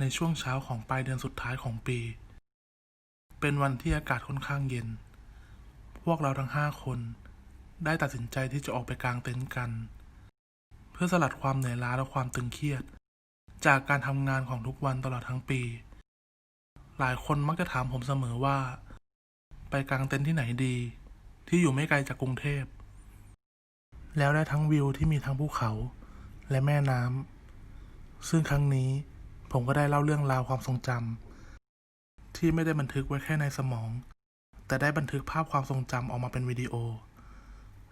ในช่วงเช้าของปลายเดือนสุดท้ายของปี เป็นวันที่อากาศค่อนข้างเย็น พวกเราทั้งห้าคนได้ตัดสินใจที่จะออกไปกางเต็นท์กัน เพื่อสลัดความเหนื่อยล้าและความตึงเครียด จากการทำงานของทุกวันตลอดทั้งปี หลายคนมักจะถามผมเสมอว่า ไปกางเต็นท์ที่ไหนดี ที่อยู่ไม่ไกลจากกรุงเทพ แล้วได้ทั้งวิวที่มีทั้งภูเขาและแม่น้ำซึ่งครั้งนี้ ผมก็ได้เล่าเรื่องราวความทรงจำที่ไม่ได้บันทึกไว้แค่ในสมอง แต่ได้บันทึกภาพความทรงจำออกมาเป็นวิดีโอ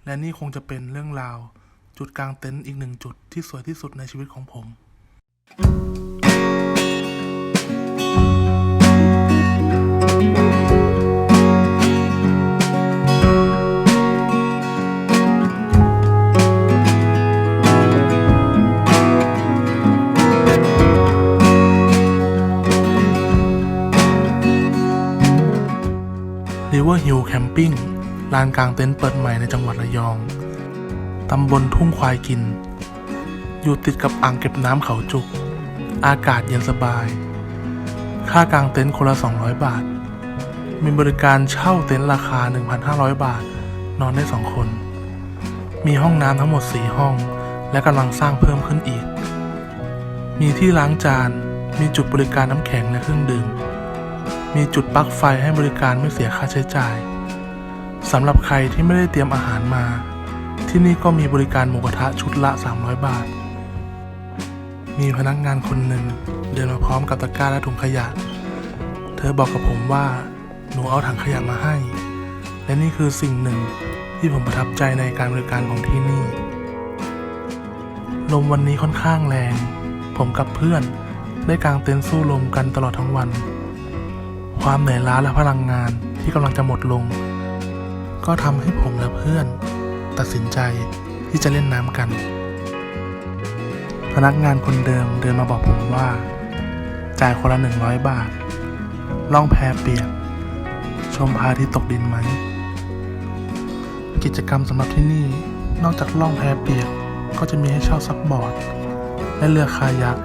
และนี่คงจะเป็นเรื่องราวจุดกลางเต็นท์อีกหนึ่งจุดที่สวยที่สุดในชีวิตของผม River Hill Camping ลานกลางเต็นท์เปิดใหม่ในจังหวัดระยอง ตำบลทุ่งควายกิน อยู่ติดกับอ่างเก็บน้ำเขาจุก อากาศเย็นสบาย ค่ากางเต็นท์คนละ 200 บาท มีบริการเช่าเต็นท์ราคา 1,500 บาท นอนได้ 2 คน มีห้องน้ำทั้งหมด 4 ห้อง และกำลังสร้างเพิ่มขึ้นอีก มีที่ล้างจาน มีจุดบริการน้ำแข็งและเครื่องดื่ม มีจุดปลั๊กไฟให้บริการไม่เสียค่าใช้จ่ายสำหรับใครที่ไม่ได้เตรียมอาหารมา ที่นี่ก็มีบริการหมูกระทะชุดละ 300 บาท มีพนักงานคนหนึ่งเดินมาพร้อมกับตะกร้าและถุงขยะ เธอบอกกับผมว่า หนูเอาถังขยะมาให้ และนี่คือสิ่งหนึ่งที่ผมประทับใจในการบริการของที่นี่ ลมวันนี้ค่อนข้างแรง ผมกับเพื่อนได้กางเต็นท์สู้ลมกันตลอดทั้งวัน ความเหนื่อยล้าและพลังงานที่กำลังจะหมดลง ก็ทำให้ผมและเพื่อน ตัดสินใจที่จะเล่นน้ำกัน พนักงานคนเดิมเดินมาบอกผมว่า จ่ายคนละหนึ่งร้อยบาท ล่องแพเปียก ชมพระอาทิตย์ตกดินไหม กิจกรรมสำหรับที่นี่นอกจากล่องแพเปียกก็จะมีให้เช่าซักบอร์ด และเรือคายัก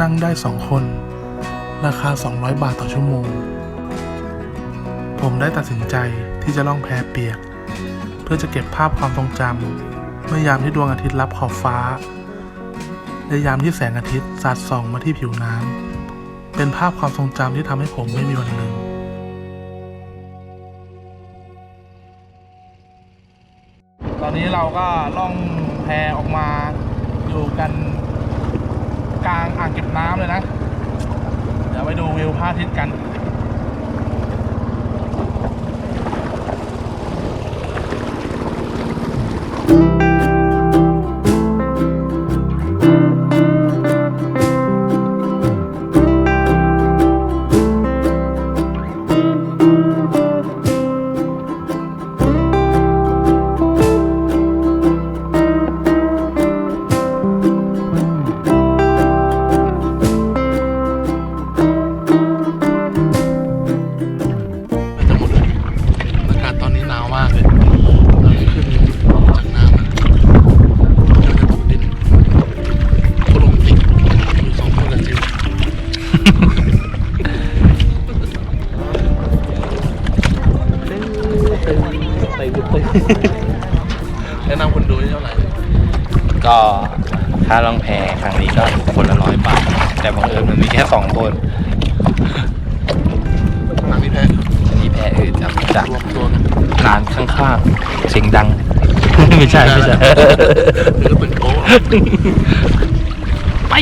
นั่งได้สองคน ราคา 200 บาทต่อชั่วโมง ผมได้ตัดสินใจที่จะล่องแพเปียก เพื่อจะเก็บภาพความทรงจำเมื่อยามที่ดวงอาทิตย์รับขอบฟ้า และยามที่แสงอาทิตย์สาดส่องมาที่ผิวน้ำเป็นภาพความทรงจำที่ทำให้ผมไม่มีวันลืมตอนนี้เราก็ล่องแพออกมาอยู่กันกลางอ่างเก็บน้ำเลยนะ เดี๋ยวไปดูวิวพระอาทิตย์กัน แนะนำคนดูนี่เท่าไหร่ก็ค่าล่องแพครั้งนี้ก็คนละร้อยบาท แต่บังเอิญมันมีแค่สองคนข้างหลังนี่แพ้มีแพอื่นจากจากรวมตัวกันร้านข้างๆเสียงดัง ไม่ใช่ ไม่ใช่ หรือเป็นโป๊ะไป